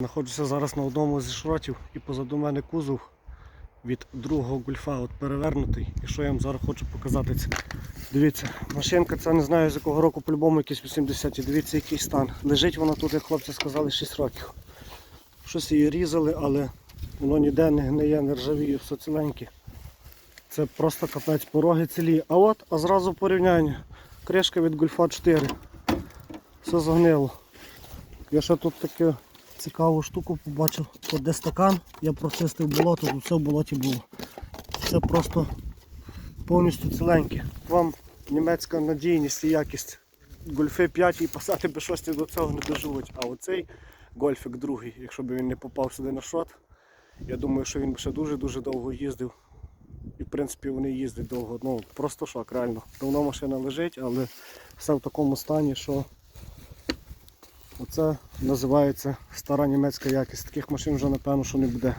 Знаходжуся зараз на одному зі шротів і позаду мене кузов від другого гульфа, от перевернутий. І що я вам зараз хочу показати це. Дивіться, машинка ця не знаю з якого року, по-любому якийсь 80 і дивіться який стан. Лежить вона тут, як хлопці сказали, 6 років. Щось її різали, але воно ніде не гниє, не ржавіє, все ціленьке. Це просто капець пороги цілі. А от, а зразу порівняння. Кришка від гульфа 4. Все загнило. Я ще тут таке цікаву штуку побачив. От де стакан, я прочистив болото, тут все в болоті було. Це просто повністю ціленьке. Вам німецька надійність і якість. Гольфи 5 і пасати би 6 до цього не доживуть. А оцей гольфик другий, якщо б він не попав сюди на шот, я думаю, що він би ще дуже-дуже довго їздив. І в принципі вони їздять довго. Ну просто шок, реально. Давно машина лежить, але все в такому стані, що Оце називається стара німецька якість. Таких машин вже напевно що не буде.